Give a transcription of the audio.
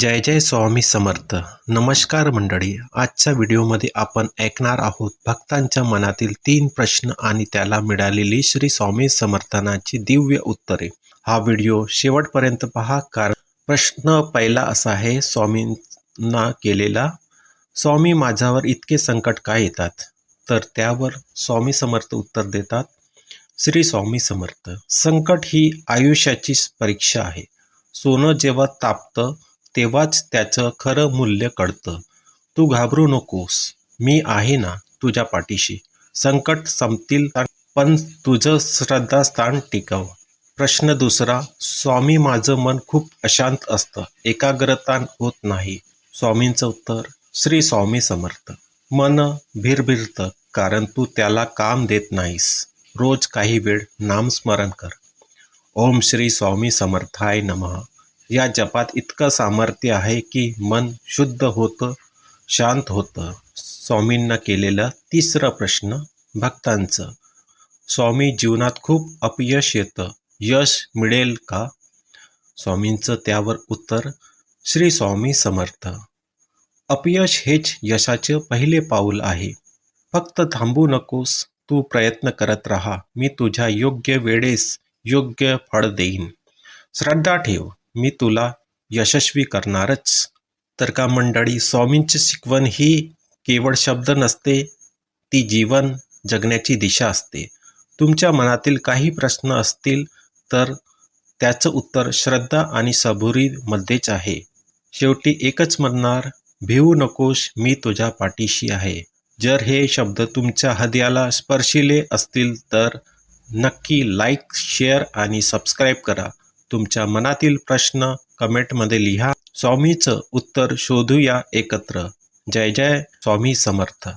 जय जय स्वामी समर्थ. नमस्कार मंडळी. आजच्या व्हिडिओमध्ये आपण ऐकणार आहोत भक्तांच्या मनातील तीन प्रश्न आणि त्याला मिळालेली श्री स्वामी समर्थनाची दिव्य उत्तरे. हा व्हिडिओ शेवटपर्यंत पहा कारण प्रश्न पहिला असा आहे स्वामींना केलेला स्वामी माझ्यावर इतके संकट का येतात? तर त्यावर स्वामी समर्थ उत्तर देतात श्री स्वामी समर्थ संकट ही आयुष्याची परीक्षा आहे. सोनं जेव्हा तापतं तेव्हाच त्याचं खरं मूल्य कळतं. तू घाबरू नकोस. मी आहे ना तुझ्या पाठीशी. संकट संपतील पण तुझं श्रद्धास्थान टिकव. प्रश्न दुसरा स्वामी माझं मन खूप अशांत असतं. एकाग्रता होत नाही. स्वामींचं उत्तर श्री स्वामी समर्थ. मन भिरभिरतं कारण तू त्याला काम देत नाहीस. रोज काही वेळ नामस्मरण कर. ओम श्री स्वामी समर्थाय नमः. या जपात इतकं सामर्थ्य आहे की मन शुद्ध होतं शांत होतं. स्वामींना केलेला तिसरा प्रश्न भक्तांचं. स्वामी जीवनात खूप अपयश येतं. यश मिळेल का? स्वामींचं त्यावर उत्तर श्री स्वामी समर्थ. अपयश हेच यशाचे पहिले पाऊल आहे. फक्त थांबू नकोस तू प्रयत्न करत राहा. मी तुझ्या योग्य वेळेस योग्य फळ देईन. श्रद्धा ठेव. मी तुला यशस्वी करणारच. तर का मंडळी स्वामींची शिकवण ही केवळ शब्द नसते ती जीवन जगण्याची दिशा असते. तुमच्या मनातील काही प्रश्न असतील तर त्याचं उत्तर श्रद्धा आणि सबुरीमध्येच आहे. शेवटी एकच म्हणणार भिवू नकोस मी तुझ्या पाठीशी आहे. जर हे शब्द तुमच्या हृदयाला स्पर्शिले असतील तर नक्की लाईक शेअर आणि सबस्क्राईब करा. तुमच्या मनातील प्रश्न कमेंटमध्ये लिहा. स्वामीचं उत्तर शोधूया एकत्र. जय जय स्वामी समर्थ.